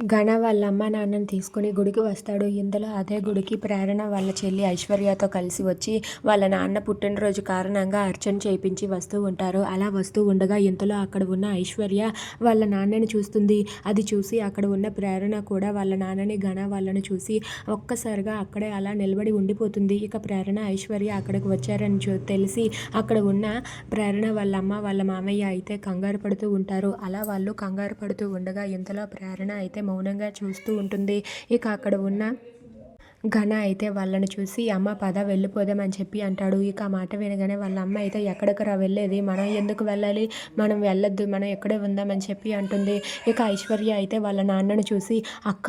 ఘన వాళ్ళ అమ్మ నాన్నని తీసుకుని గుడికి వస్తాడు. ఇంతలో అదే గుడికి ప్రేరణ వాళ్ళ చెల్లి ఐశ్వర్యతో కలిసి వచ్చి వాళ్ళ నాన్న పుట్టినరోజు కారణంగా అర్చన చేయించి వస్తూ ఉంటారు. అలా వస్తూ ఉండగా ఇంతలో అక్కడ ఉన్న ఐశ్వర్య వాళ్ళ నాన్నని చూస్తుంది. అది చూసి అక్కడ ఉన్న ప్రేరణ కూడా వాళ్ళ నాన్నని ఘన వాళ్ళని చూసి ఒక్కసారిగా అక్కడే అలా నిలబడి ఉండిపోతుంది. ఇక ప్రేరణ ఐశ్వర్య అక్కడికి వచ్చారని చూ తెలిసి అక్కడ ఉన్న ప్రేరణ వాళ్ళ అమ్మ వాళ్ళ మామయ్య అయితే కంగారు పడుతూ ఉంటారు. అలా వాళ్ళు కంగారు పడుతూ ఉండగా ఇంతలో ప్రేరణ అయితే మౌనంగా చూస్తూ ఉంటుంది. ఇక అక్కడ ఉన్న ఘన అయితే వాళ్ళని చూసి అమ్మ పద వెళ్ళిపోదామని చెప్పి అంటాడు. ఇక ఆ మాట వినగానే వాళ్ళ అమ్మ అయితే ఎక్కడికరా వెళ్ళేది? మనం ఎందుకు వెళ్ళాలి? మనం వెళ్ళొద్దు. మనం ఎక్కడే ఉందామని చెప్పి అంటుంది. ఇక ఐశ్వర్య అయితే వాళ్ళ నాన్నను చూసి అక్క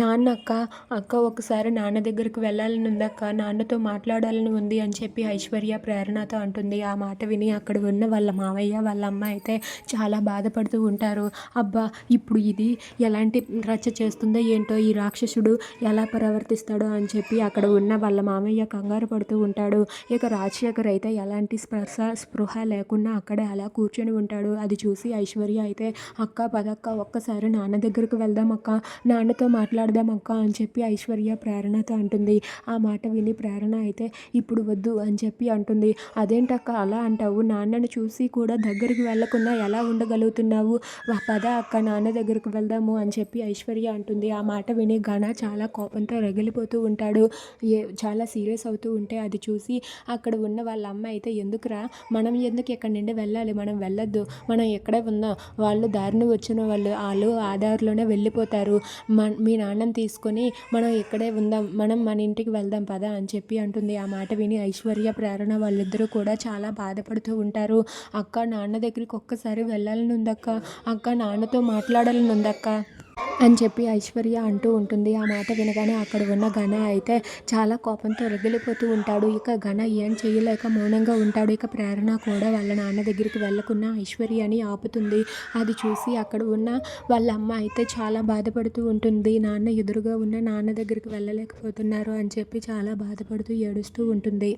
నాన్న అక్క అక్క ఒకసారి నాన్న దగ్గరికి వెళ్ళాలని ఉంది అక్క? నాన్నతో మాట్లాడాలని ఉంది అని చెప్పి ఐశ్వర్య ప్రేరణతో అంటుంది. ఆ మాట విని అక్కడ ఉన్న వాళ్ళ మావయ్య వాళ్ళ అమ్మ అయితే చాలా బాధపడుతూ ఉంటారు. అబ్బా ఇప్పుడు ఇది ఎలాంటి రచ్చ చేస్తుందో ఏంటో? ఈ రాక్షసుడు ఎలా ప్రవర్తిస్తాడో? అని చెప్పి అక్కడ ఉన్న వాళ్ళ మామయ్య కంగారు పడుతూ ఉంటాడు. ఇక రాజశేఖర్ అయితే ఎలాంటి స్పర్శ స్పృహ లేకుండా అక్కడే అలా కూర్చొని ఉంటాడు. అది చూసి ఐశ్వర్య అయితే అక్క పదక్క ఒక్కసారి నాన్న దగ్గరకు వెళ్దాం అక్క నాన్నతో మాట్లాడదాం అక్క అని చెప్పి ఐశ్వర్య ప్రేరణతో అంటుంది. ఆ మాట విని ప్రేరణ అయితే ఇప్పుడు వద్దు అని చెప్పి అంటుంది. అదేంటక్క అలా అంటావు? నాన్నను చూసి కూడా దగ్గరికి వెళ్ళకుండా ఎలా ఉండగలుగుతున్నావు? పద అక్క నాన్న దగ్గరకు వెళ్దాము అని చెప్పి ఐశ్వర్య అంటుంది. ఆ మాట విని ఘన చాలా కోపంతో రగిలిపోతూ ఉంటాడు. ఏ చాలా సీరియస్ అవుతూ ఉంటే అది చూసి అక్కడ ఉన్న వాళ్ళ అమ్మ అయితే ఎందుకురా? మనం ఎందుకు ఎక్కడి నుండి వెళ్ళాలి? మనం వెళ్ళొద్దు. మనం ఎక్కడే ఉందాం వాళ్ళు దారిని వచ్చిన వాళ్ళు వాళ్ళు ఆధార్లోనే వెళ్ళిపోతారు. మన మీ నాన్నని తీసుకొని మనం ఇక్కడే ఉందాం. మనం మన ఇంటికి వెళ్దాం పదా అని చెప్పి అంటుంది. ఆ మాట విని ఐశ్వర్య ప్రేరణ వాళ్ళిద్దరూ కూడా చాలా బాధపడుతూ ఉంటారు. అక్క నాన్న దగ్గరికి ఒక్కసారి వెళ్ళాలని ఉందక్క? అక్క నాన్నతో మాట్లాడాలని ఉందక్క? అని చెప్పి ఐశ్వర్య అంటూ ఉంటుంది. ఆ మాట వినగానే అక్కడ ఉన్న ఘన అయితే చాలా కోపంతో రగిలిపోతూ ఉంటాడు. ఇక ఘన ఏం చేయలేక మౌనంగా ఉంటాడు. ఇక ప్రేరణ కూడా వాళ్ళ నాన్న దగ్గరికి వెళ్ళకున్న ఐశ్వర్యని ఆపుతుంది. అది చూసి అక్కడ ఉన్న వాళ్ళ అమ్మ అయితే చాలా బాధపడుతూ ఉంటుంది. నాన్న ఎదురుగా ఉన్న నాన్న దగ్గరికి వెళ్ళలేకపోతున్నారు అని చెప్పి చాలా బాధపడుతూ ఏడుస్తూ ఉంటుంది.